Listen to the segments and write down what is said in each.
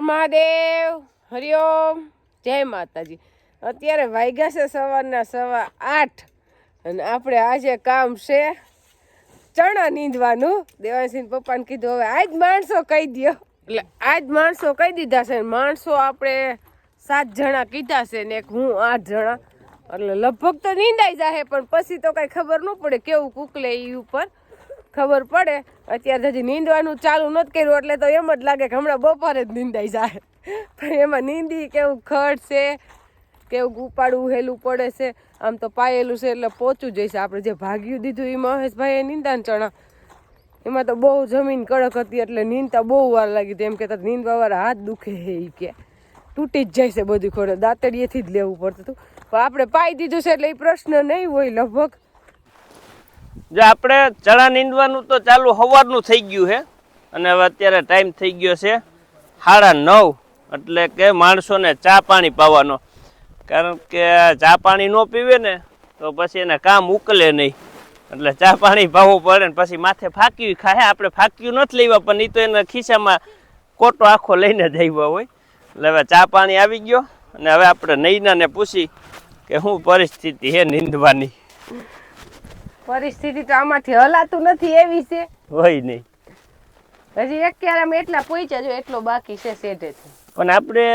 મહાદેવ, હરિઓમ, જય માતાજી. અત્યારે વાગ્યા છે સવારના સવા આઠ અને આપણે આજે કામ છે ચણા નીંદવાનું. દેવાસિંહ પપ્પાને કીધું, હવે આજ માણસો કહી દ્યો. એટલે આજ માણસો કહી દીધા છે માણસો આપણે સાત જણા કીધા છે ને એક હું આઠ જણા. એટલે લગભગ તો નીંદાઈ જાહે, પણ પછી તો કાંઈ ખબર ન પડે કેવું કૂકલે એ ઉપર. ખબર પડે. અત્યારે હજી નીંદવાનું ચાલુ નથી કર્યું, એટલે તો એમ જ લાગે કે હમણાં બપોરે જ નીંદાઈ જાય. પણ એમાં નીંદી કેવું ખડ છે, કેવું ઉપાડવું હેલું પડે છે, આમ તો પાયેલું છે, એટલે પોચું જઈશે આપણે. જે ભાગ્યું દીધું એ મહેશભાઈએ નીંદાન ચણા એમાં તો બહુ જમીન કડક હતી, એટલે નીંદતા બહુ વાર લાગી હતી. એમ કહેતા નીંદવા વાળા હાથ દુખે એ કે. તૂટી જ જાય છે બધું ખોડે દાંતડીએથી જ લેવું પડતું હતું. પણ આપણે પાઈ દીધું છે, એટલે એ પ્રશ્ન નહીં હોય લગભગ. જો આપણે ચણા નીંદવાનું તો ચાલુ સવારનું થઈ ગયું છે, અને હવે અત્યારે ટાઈમ થઈ ગયો છે સાડા નવ, એટલે કે માણસોને ચા પાણી પાવાનો. કારણ કે ચા પાણી ન પીવે ને, તો પછી એને કામ ઉકલે નહીં. એટલે ચા પાણી પાવું પડે ને પછી માથે ફાંક્યું ખાય. આપણે ફાંક્યું નથી લેવા, પણ એ તો એના ખિસ્સામાં કોટો આખો લઈને જ આવ્યો હોય. એટલે હવે ચા પાણી આવી ગયો, અને હવે આપણે નૈનાને પૂછી કે શું પરિસ્થિતિ છે નીંદવાની? પરિસ્થિતિ તો આમાંથી હલાતું નથી એવી છે. હોય નહીં. હજી એક ક્યારે એટલા પહોંચ્યા જો એટલો બાકી છે શેઠેથી પણ આપણે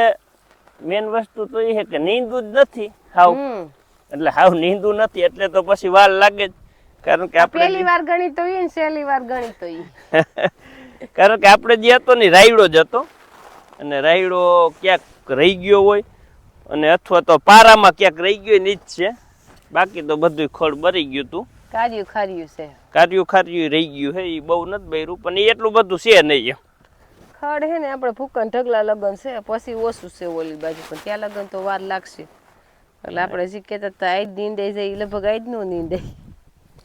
મેન વસ્તુ તો એ છે કે નીંદવું જ નથી હાવ. એટલે હાવ નીંદવું નથી એટલે તો પછી વાર લાગે જ. કારણ કે પહેલી આપણે વાર ગણી તો ઈ ને છેલ્લી વાર ગણી તો ઈ. કારણ કે આપણે જે હતો ને રાયડો જ હતો. અને રાયડો ક્યાંક રહી ગયો હોય અને અથવા તો પારામાં ક્યાંક રહી ગયો હોય ને ઈ જ છે. બાકી તો બધું ખોળ બરી ગયું હતું. કાર્યું ખાર્યું છે. કાર્યું ખાર્યું રહી ગયું છે એ બહુ નથી બૈરું પણ એ એટલું બધું છે નહીં એમ. ખડ હે ને આપણે ભૂકન ઢગલા લગન છે પછી ઓછું છે ઓલી બાજુ પણ ત્યાં લગન તો વાર લાગશે. એટલે આપણે જે કહેતા હતા આજ નીંદાઈ જાય એ લગભગ આજ નો નીંદાય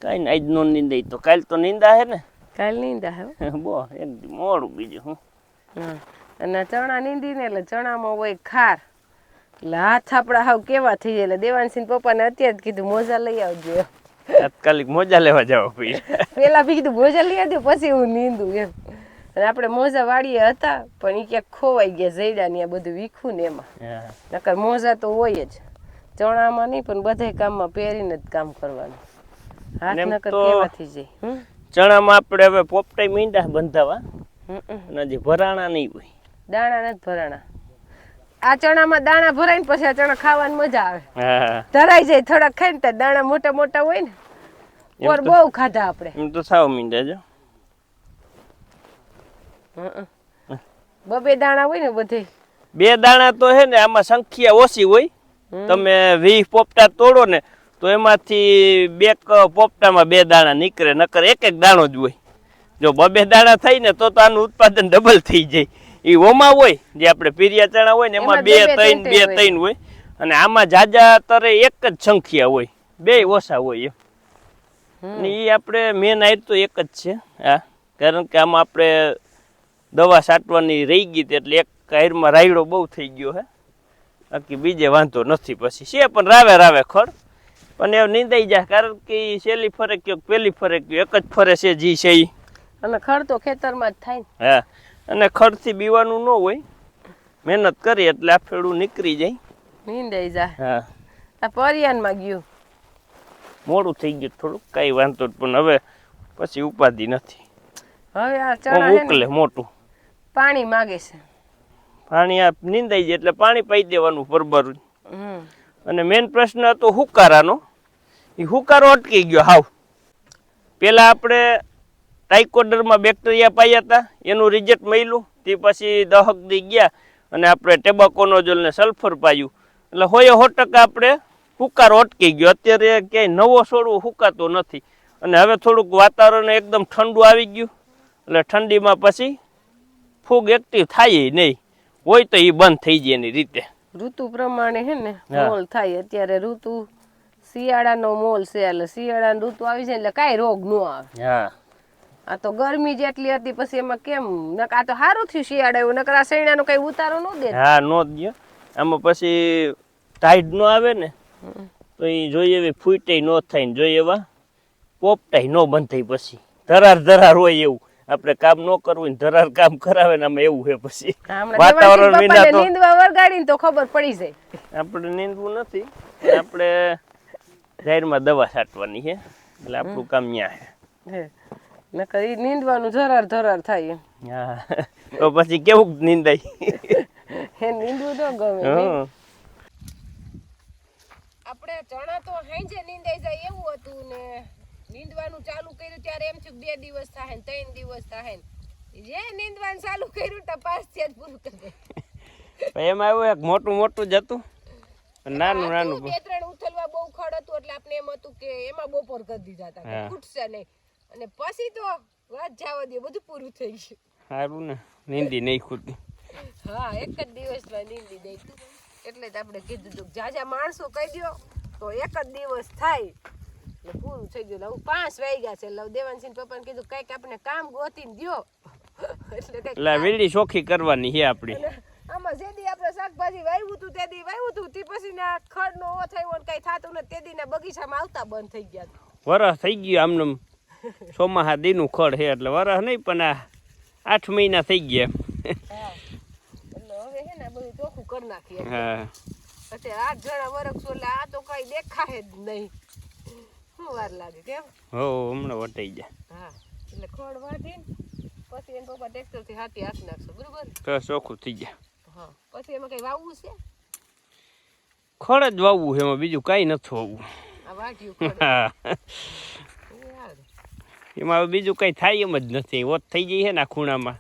કાંઈ ને આજ નો નીંદાય તો કાલ તો નીંદા હે ને. કાલ નીંદા હે બો એક મોડું બીજું હું. હા અને ચણા નીંદીને એટલે ચણામાં હોય ખાર. એટલે હાથ આપણા હાવ કેવા થઈ જાય એટલે દેવાનસિંહ પપ્પાને અત્યારે જ કીધું મોજા લઈ આવજો. તાત્કાલિક મોજા લેવા જાવ પડી પેલા બી કીધું મોજા લઈ દે પછી હું નીંદું એમ. અને આપણે મોજા વાળીએ હતા પણ એ ક્યાંક ખોવાઈ ગયા જઈડા ને બધું વીખું ને એમાં. નકર મોજા તો હોય જ. ચણામાં નહીં પણ બધે કામમાં પહેરીને જ કામ કરવાનું. હાથ નકર કેવાથી કેવા જાય ચણામાં આપણે હવે પોપટાઈ મીંડા બંધાવા. અને જે ભરાણા નહીં હોય. દાણા નથી ભરાણા. આ ચણામાં દાણા ભરાય ને પછી આ ચણા ખાવાની મજા આવે. ધરાઈ જાય થોડાક ખાઈ ને દાણા મોટા મોટા હોય ને ઓર બહુ ખાધા આપણે. એમ તો સાવ મીંડા જો. બબે દાણા હોય ને બધે. બે દાણા તો હે ને આમાં સંખ્યા ઓછી હોય. તમે વીસ પોપટા તોડો ને તો એમાંથી બે પોપટામાં બે દાણા નીકળે નકર એક એક દાણો જ હોય. જો બબે દાણા થાય ને તો તો આનું ઉત્પાદન ડબલ થઈ જાય. એ ઓમાં હોય જે આપણે પીરિયા ચણા હોય ને એમાં બે ત્રણ બે ત્રણ હોય. અને આમાં જાજા તરે એક જ સંખ્યા હોય બે ઓછા હોય એમ. અને એ આપણે મેન આયર તો એક જ છે હા. કારણ કે આમાં આપણે દવા સાટવાની રહી ગઈ એટલે એક કાયરમાં રાયડો બહુ થઈ ગયો હે. બાકી બીજે વાંધો નથી પછી. છે પણ રાવે રાવે ખર. પણ એ નીંદાઈ જાય કારણ કે ઈ છેલ્લી ફરે કયો પેલી ફરે કયો એક જ ફરે છે જી છે એ અને ખર તો ખેતરમાં જ થાય ને. હા. અને ખર્ચી બીવાનું ન હોય. મહેનત કરી એટલે આ ફેડું નીકળી જાય. નીંદાઈ જાય. હા. આ પરિયાનમાં ગયું. મોડું થઈ ગયું થોડુંક કઈ વાંધો પણ હવે પછી ઉપાધિ નથી. હવે આ ચણા ઉકલે મોટું. પાણી માગે છે. પાણી આ નીંદાઈ જાય એટલે પાણી પાઈ દેવાનું પરબર અને મેઈન પ્રશ્ન હતો હુકારાનો. એ હુકારો અટકી ગયો હાવ. પેલા આપણે ટાઇકોડરમાં બેક્ટેરિયા પાયા હતા એનું રિઝલ્ટ મળ્યું. તે પછી દહક દી ગયા અને આપણે ટેબાકોનોઝોલ ને સલ્ફર પાયું. એટલે હોય સો ટકા આપણે હુકાર અટકી ગયો. અત્યારે ક્યાંય નવો છોડવો હુકાતો નથી. અને હવે થોડુંક વાતાવરણ એકદમ ઠંડુ આવી ગયું. એટલે ઠંડીમાં પછી ફૂગ એક્ટિવ થાય નહીં. હોય તો એ બંધ થઈ જાય એની રીતે. ઋતુ પ્રમાણે હે ને મોલ થાય. અત્યારે ઋતુ શિયાળાનો મોલ છે. એટલે શિયાળાની ઋતુ આવી જાય એટલે કાંઈ રોગ ન આવે. હા. આ તો ગરમી જેટલી હતી પછી એમાં કેમ? નકા તો સારું થયું શિયાળા એવું નકરા શેણાનો કઈ ઉતારો ન દે હા નો દે આમાં પછી ટાઈડ નો આવે ને તો એ જોઈએ એવી ફૂટે નો થાય ને જોઈએ એવા પોપટાઈ નો થઈ પછી. ધરાર ધરાર હોય એવું. આપણે કામ ન કરવું ને ધરાર કામ કરાવે ને આમાં એવું છે પછી. વાતાવરણ વિના તો નીંદવા વરગાડીને તો ખબર પડી જાય. આપણે નીંદવું નથી. આપણે જાહેરમાં દવા છાંટવાની છે એટલે આપણું કામ ન્યા છે. નકર ઈ નીંદવાનું ધરાર ધરાર થાય એમ. હા. તો પછી કેવું નીંદાય? એ નીંદવું તો ગમે આપણે ચણા તો હાંજે નીંદાઈ જાય એવું હતું ને નીંદવાનું ચાલુ કર્યું ત્યારે એમ થયું બે દિવસ થાય ને ત્રણ દિવસ થાય ને. જે નીંદવાનું ચાલુ કર્યું તો છે જ પૂરું કરે. એમાં એવું એક મોટું મોટું જ હતું. નાનું નાનું. બે ત્રણ ઉથલવા બહુ ખડ હતું એટલે આપણે એમ હતું કે એમાં બપોર કરી દીધા હતા ખૂટશે નહીં. અને પછી તો વાત જવા દે બધું પૂરું થઈ ગયું. સારું ને નીંદી નહીં ખૂતી હા એક જ દિવસમાં નીંદી તું એટલે જ આપણે કીધું હતું જાજા માણસો કહી દો તો એક જ દિવસ થાય. એટલે પૂરું થઈ ગયું. લવ પાંચ પાંચ વાગ્યા છે. એટલે દેવાનસિંહ પપ્પાને કીધું કંઈક આપણે કામ ગોતીને દો એટલે કંઈક એટલે વીડી ચોખ્ખી કરવાની છે આપણી. આમાં જે દી આપણે શાકભાજી વાવ્યું હતું તે દી વાવ્યું હતું. તે પછી ના ખડ નો ઓ થયો ને કઈ થતું ને તે દી ના બગીચામાં આવતા બંધ થઈ ગયા. વરસ થઈ ગયું આમનું ચોમાહા દીનું ખડ છે એટલે વરસ નહીં પણ આ આઠ મહિના થઈ ગયા. હા. આ જણા વરસ એટલે આ તો કઈ દેખાય જ નહીં. શું વાર લાગે કેમ હો હમણાં વટાઈ જાય હા એટલે ખોડ વાટીને પછી એમ પપ્પા ટ્રેક્ટરથી હાથી હાથ નાખશો બરોબર? તો ચોખ્ખું થઈ જાય હા પછી એમાં કઈ વાવવું છે? ખડ જ વાવવું છે એમાં બીજું કાંઈ નથી વાવવું. આ વાટ્યું. એમાં હવે બીજું કંઈ થાય એમ જ નથી. ઓત થઈ જાય છે ને આ ખૂણામાં.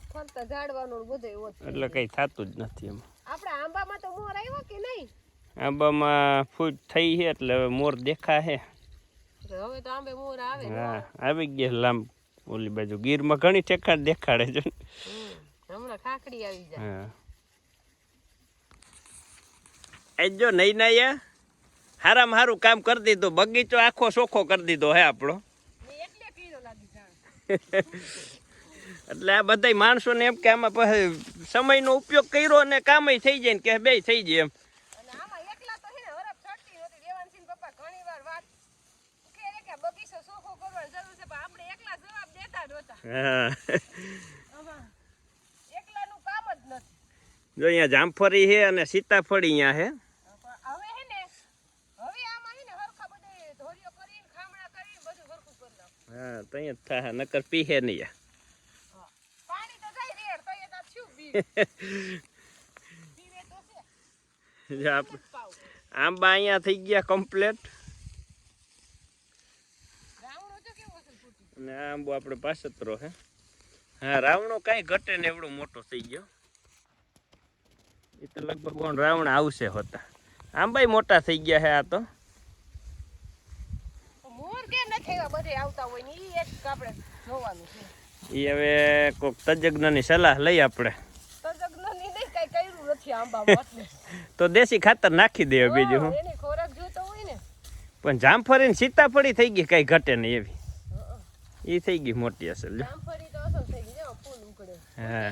એટલે કંઈ થતું જ નથી એમાં. આપણે આંબામાં તો મોર આવ્યો કે નહીં? આંબામાં ફૂટ થઈ છે એટલે હવે મોર દેખા હે હવે તો આંબે મોર આવે હા આવી ગયા લાંબ ઓલી બાજુ. ગીરમાં ઘણી ઠેકાણ દેખાડે છે હમણાં ખાખડી આવી જાય. હા. એ જો નહીં ના હારામાં હારું કામ કરી દીધું. બગીચો આખો ચોખ્ખો કરી દીધો હે આપણો મેં એટલે પીળો લાગી જાણ એટલે આ બધા માણસોને એમ કે આમાં પછી સમયનો ઉપયોગ કર્યો અને કામય થઈ જાય ને કે બે થઈ જાય એમ. જો અહીંયા જામફળી છે અને સીતાફળી અહીંયા છટતી હા તો અહીંયા થાય નકર પીહે નહીં. પાણી તો જાય રેડ તો એ તો શું બી તો છે. જો આપ- પાવ આંબા અહીંયા થઈ ગયા કમ્પ્લેટ અને આંબો આપણે પાસતરો હે. હા રાવણો કાંઈ ઘટે ને એવડો મોટો થઈ ગયો. એ તો લગભગ રાવણ આવશે હોતા. આંબાય મોટા થઈ ગયા હે આ તો મોર કેમ નથી આવ્યા બધે આવતા હોય ને ઈ એક આપણે જોવાનું છે. એ હવે કોઈક તજજ્ઞની સલાહ લઈ આપણે. તજજ્ઞની નહીં કઈ કર્યું નથી આંબામાં તો દેશી ખાતર નાખી દે બીજું હું. એની ખોરાક જોતો હોય ને. પણ જામફળી ને સીતાફળી થઈ ગઈ કઈ ઘટે નહીં એવી. એ થઈ ગઈ મોટી અસલ જામફળી તો અસલ થઈ ગઈ ફૂલ ઉકળે. હા.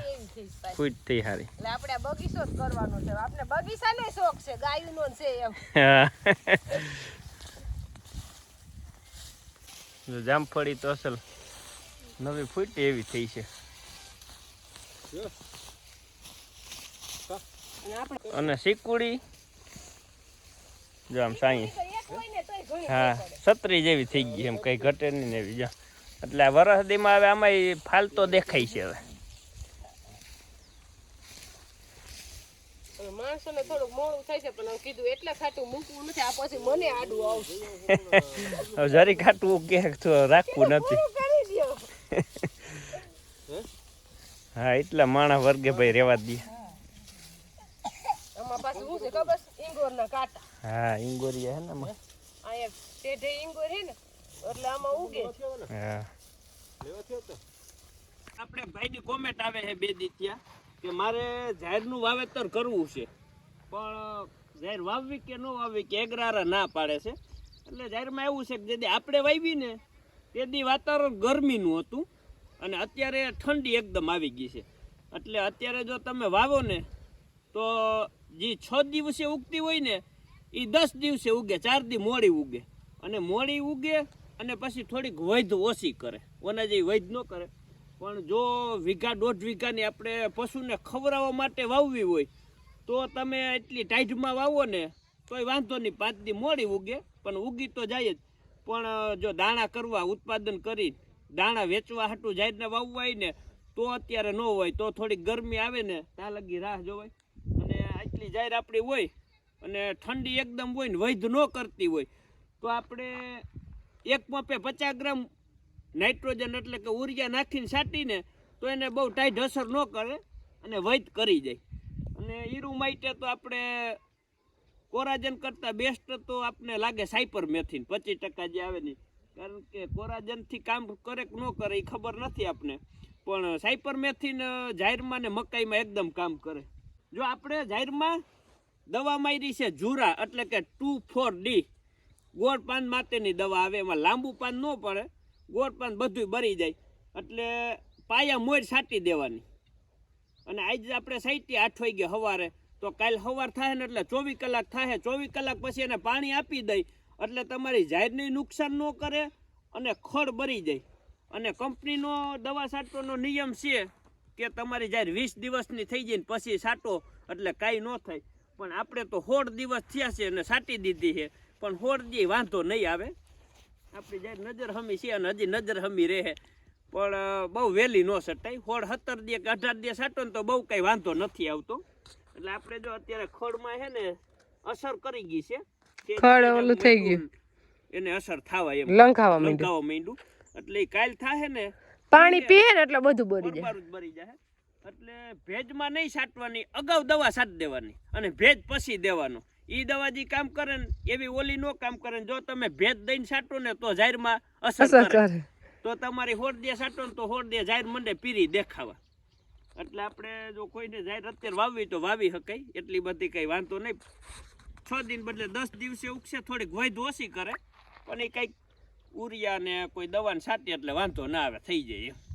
ફૂટ થઈ હારી. એટલે આપણે બગીચો જ કરવાનો છે. આપણે બગીચાને શોખ છે ગાયું નો છે એમ. જામફળી તો અસલ નવી ફૂટી એવી થઈ છે. અને સિકુડી જો આમ સાઈ. હા, છત્રી જેવી થઈ ગઈ એમ કઈ ઘટે નહીં એવી, જો. એટલે વરસદીમાં હવે આમાં ફાલતો દેખાય છે હવે. હવે માણસોને થોડુંક મોડું થાય છે પણ હવે કીધું એટલે ખાટું મૂકવું નથી આ પછી મને આડું આવશે. હવે જરી ખાટું ક્યાંક તો રાખવું નથી. પૂરું કરી દ્યો. હા? એટલા માણસ વર્ગે ભાઈ રેવા દે આમાં પાછું ખબર છે? ઈંગોરના કાંટા. હા ઇંગોરી હે ને ને એટલે આમાં ઉગે. હા. આપણે ભાઈની કોમેન્ટ આવે છે બે દી ત્યાં કે મારે જાહેરનું વાવેતર કરવું છે. પણ જાહેર વાવવી કે ન વાવવી કે એગરારા ના પાડે છે. એટલે જાહેરમાં એવું છે કે જે આપણે વાવી ને, તે દી વાતાવરણ ગરમીનું હતું અને અત્યારે ઠંડી એકદમ આવી ગઈ છે. એટલે અત્યારે જો તમે વાવો ને, તો જે છ દિવસે ઉગતી હોય ને એ દસ દિવસે ઉગે, ચાર દી મોડી ઉગે. અને મોડી ઉગે અને પછી થોડીક વૈધ ઓછી કરે. ઓના જે વૈધ ન કરે. પણ જો વીઘા દોઢ વીઘાની આપણે પશુને ખવડાવવા માટે વાવવી હોય તો તમે એટલી ટાઈટમાં વાવો ને, તોય વાંધો નહીં પાંચથી મોડી ઉગે, પણ ઉગી તો જાય જ. પણ જો દાણા કરવા, ઉત્પાદન કરી, દાણા વેચવા હાટું જાહેરને વાવવા હોય ને, તો અત્યારે ન હોય, તો થોડીક ગરમી આવે ને, ત્યાં લગી રાહ જોવાય. અને આટલી જાહેર આપણી હોય, અને ઠંડી એકદમ હોય ને, વૈધ ન કરતી હોય. તો આપણે એક પંપે પચાસ ગ્રામ નાઇટ્રોજન એટલે કે ઊર્જા નાખીને છાંટીને, તો એને બહુ ટાઈટ અસર ન કરે, અને વૈધ કરી જાય. અને ઈરુ માટે તો આપણે કોરાજન કરતાં બેસ્ટ તો આપણે લાગે સાયપર મેથીન પચીસ ટકા જે આવે ને કારણ કે કોરાજનથી કામ કરે કે ન કરે એ ખબર નથી આપણે પણ સાયપર મેથીન જાહેરમાં ને મકાઈમાં એકદમ કામ કરે. જો આપણે જાહેરમાં દવા મારી છે જુરા, એટલે કે ટુ ફોર ડી ગોળ પાન માટેની દવા આવે, એમાં લાંબુ પાન ન પડે. ગોળ પાન બધું બરી જાય. એટલે પાયા મોર છાંટી દેવાની. અને આજે આપણે સાઈટી આઠ વાગે સવારે તો કાલ સવાર થાય ને એટલે ચોવીસ કલાક થાય ચોવીસ કલાક પછી એને પાણી આપી દઈ. એટલે તમારી જાહેરને નુકસાન ન કરે અને ખડ બરી જાય. અને કંપનીનો દવા છાંટવાનો નિયમ છે કે તમારી જાહેર વીસ દિવસની થઈ જાય ને પછી છાંટો. એટલે કાંઈ ન થાય. પણ આપણે તો સોળ દિવસ થયા છે અને છાંટી દીધી છે. પણ સોળ દી વાંધો નહીં આવે. આપણી જાહેર નજર હમી છે અને હજી નજર હમી રહે. પણ બહુ વહેલી ન સટાય. સોળ સત્તર દે કે અઢાર દે સાટો ને તો બહુ કઈ વાંધો નથી આવતો. એટલે આપણે જો અત્યારે ખોળમાં છે ને અસર કરી ગઈ છે. ખડ ઓલું થઈ ગયું. એને અસર થવા એમ લંકાવા માંડ્યું. લંકાવા માંડ્યું. એટલે કાલ થાય ને પાણી પીએ ને એટલે બધું બરી જાય. બરી જાય. એટલે ભેજમાં નહીં સાટવાની અગાઉ દવા સાટ દેવાની અને ભેજ પછી દેવાનો. ઈ દવા જે કામ કરે ને એવી ઓલી નો કામ કરે ને જો તમે ભેજ દઈને સાટો ને તો જાહેરમાં અસર કરે. તો તમારી હોડ સાટો ને તો હોરદે જાહેર મંડે પીરી દેખાવા. એટલે આપણે જો કોઈને જાહેર અત્યારે વાવવી તો વાવી શકાય એટલી બધી કંઈ વાંધો નહીં. છ દિન બદલે દસ દિવસે ઉગશે, થોડીક વૈધ ઓછી કરે, પણ એ કંઈક ઉરિયા ને કોઈ દવાને સાટી એટલે વાંધો ના આવે, થઈ જાય એમ.